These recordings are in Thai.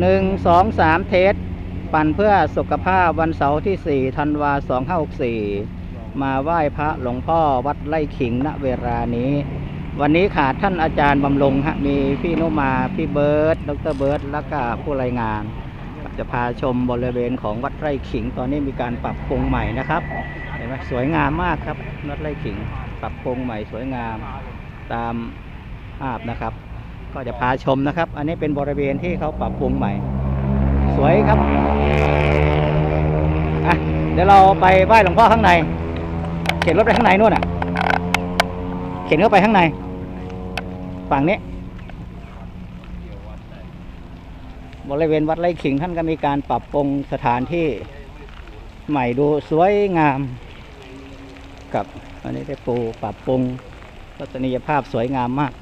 หนึ่งสองสามเทส ปั่นเพื่อสุขภาพวันเสาร์ที่สี่ธันวาสองห้าหกสี่มาไหว้พระหลวงพ่อวัดไร่ขิงณเวลานี้ วันนี้ขาดท่านอาจารย์บำรุงฮะมีพี่นุมาพี่เบิร์ดดรเบิร์ดแล้วก็ผู้รายงาน จะพาชมบริเวณของวัดไร่ขิง ตอนนี้มีการปรับปรุงใหม่นะครับเห็นไหมสวยงามมากครับวัดไร่ขิง ปรับปรุงใหม่สวยงามตามภาพนะครับ ก็จะพาชมนะครับ อันนี้เป็นบริเวณที่เขาปรับปรุงใหม่ สวยครับอะเดี๋ยวเราไปไหว้หลวงพ่อข้างใน เข็นรถไปข้างในนู่นอะ เข็นเข้าไปข้างใน ฝั่งนี้ บริเวณวัดไร่ขิงท่านก็มีการปรับปรุงสถานที่ใหม่ดูสวยงาม กับอันนี้ได้ปูปรับปรุงทัศนียภาพสวยงามมาก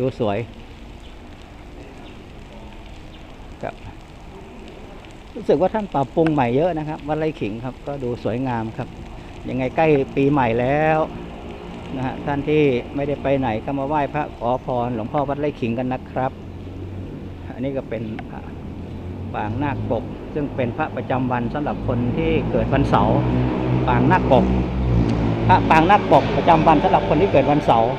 ดูสวยครับรู้สึกว่าท่านปรับปรุงใหม่เยอะนะครับ วัดไร่ขิงครับ ก็ดูสวยงามครับ ยังไงใกล้ปีใหม่แล้วนะฮะท่านที่ไม่ได้ไปไหนก็มาไหว้พระขอพรหลวงพ่อวัดไร่ขิงกันนะครับ อันนี้ก็เป็นปางนาคปก ซึ่งเป็นพระประจำวันสำหรับคนที่เกิดวันเสาร์ปางนาคปกพระปางนาคปกประจำวันสำหรับคนที่เกิดวันเสาร์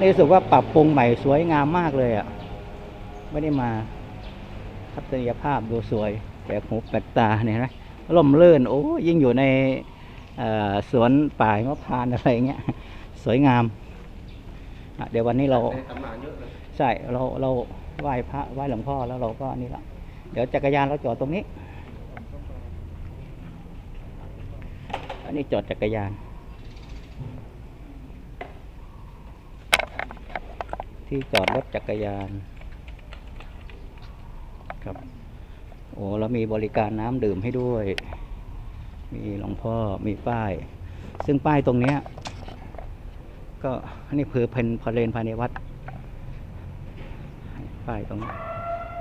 นี่รู้สึกว่าปรับปรุงใหม่สวยงามมากเลยอะ ไม่ได้มาทัศนียภาพดูสวย แปลกหูแปลกตาเนี่ยเห็นไหมร่มรื่นโอ้ยิ่งอยู่ในเอ่อสวนป่ายมะพร้าวอะไรเงี้ย สวยงามอะเดี๋ยววันนี้เราในตำนานเยอะเลยใช่เราเราไหว้พระไหว้หลวงพ่อแล้วเราก็นี่ละเดี๋ยวจักรยานเราจอดตรงนี้ อันนี้จอดจักรยาน ที่จอดรถจักรยานครับ โอ้แล้วมีบริการน้ำดื่มให้ด้วย มีหลวงพ่อมีป้าย ซึ่งป้ายตรงเนี้ย ก็นี่คือเป็นพเลนภายในวัด ป้ายตรงนี้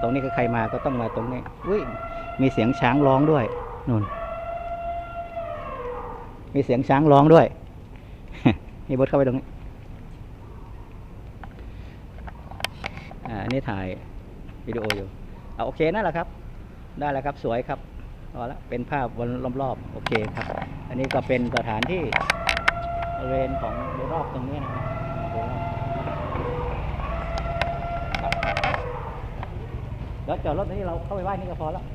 ตรงนี้ก็ใครมาก็ต้องมาตรงนี้อุ้ยมีเสียงช้างร้องด้วยนู่น มีเสียงช้างร้องด้วยนี่บดเข้าไปตรงนี้ อ่าอั นนี่ถ่ายวิดีโออยู่เอาโอเคนั่นแหละครับ ได้แล้วครับสวยครับเอาละเป็นภาพวนรอบๆโอเคครับ อันนี้ก็เป็นสถานที่บริเวณของโดยรอบตรงนี้นะครับโดยรอบครับเดี๋ยวจอดรถนี้เราเข้าไปไหว้นี่ก็พอแล้ว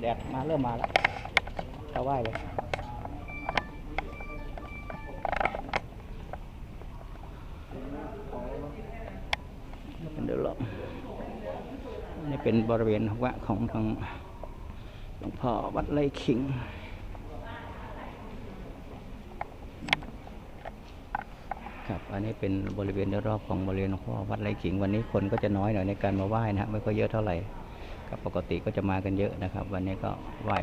แดดมาเริ่มมาแล้วเข้าไหว้เลย เป็นบริเวณวัดของทางหลวงพ่อวัดไร่ขิงครับอันนี้เป็นบริเวณรอบของบริเวณหลวงพ่อวัดไร่ขิง วันนี้คนก็จะน้อยหน่อยในการมาไหว้นะฮะไม่ค่อยเยอะเท่าไหร่ครับปกติก็จะมากันเยอะนะครับ วันนี้ก็ไหว้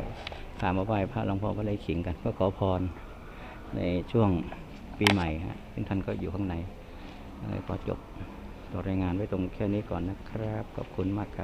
พามาไหว้พระหลวงพ่อวัดไร่ขิงกันเพื่อขอพรในช่วงปีใหม่ฮะซึ่งท่านก็อยู่ข้างในอะไรก็จบตัวรายงานไว้ตรงแค่นี้ก่อนนะครับ ขอบคุณมากครับ